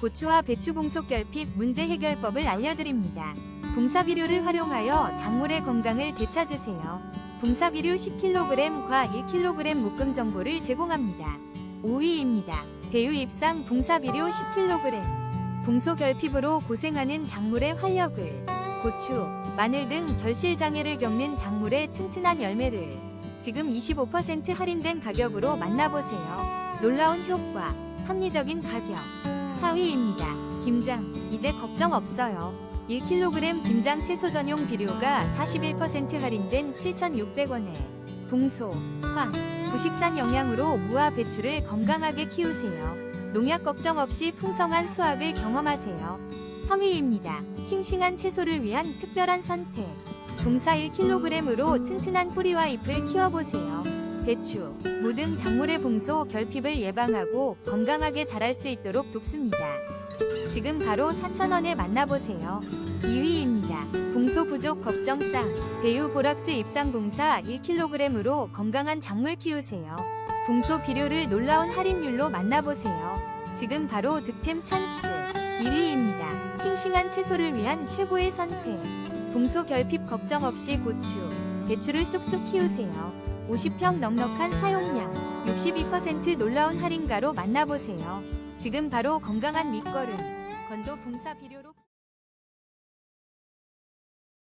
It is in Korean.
고추와 배추 봉속 결핍 문제 해결법을 알려드립니다. 붕사비료를 활용하여 작물의 건강을 되찾으세요. 붕사비료 10kg과 1kg 묶음 정보를 제공합니다. 5위입니다. 대유 입상 붕사비료 10kg. 붕소 결핍으로 고생하는 작물의 활력을 고추, 마늘 등 결실 장애를 겪는 작물의 튼튼한 열매를 지금 25% 할인된 가격으로 만나보세요. 놀라운 효과, 합리적인 가격. 4위입니다. 김장, 이제 걱정 없어요. 1kg 김장 채소 전용 비료가 41% 할인된 7,600원에 붕소, 황, 부식산 영양으로 무와 배추를 건강하게 키우세요. 농약 걱정 없이 풍성한 수확을 경험하세요. 3위입니다. 싱싱한 채소를 위한 특별한 선택. 붕사 1kg으로 튼튼한 뿌리와 잎을 키워보세요. 배추, 무등 작물의 봉소 결핍을 예방하고 건강하게 자랄 수 있도록 돕습니다. 지금 바로 4,000원에 만나보세요. 2위입니다. 붕소 부족 걱정상 대유 보락스 입상 봉사 1kg으로 건강한 작물 키우세요. 붕소 비료를 놀라운 할인율로 만나보세요. 지금 바로 득템 찬스 1위입니다. 싱싱한 채소를 위한 최고의 선택. 붕소 결핍 걱정 없이 고추, 배추를 쑥쑥 키우세요. 50평 넉넉한 사용량, 62% 놀라운 할인가로 만나보세요. 지금 바로 건강한 밑거름, 건도 붕사 비료로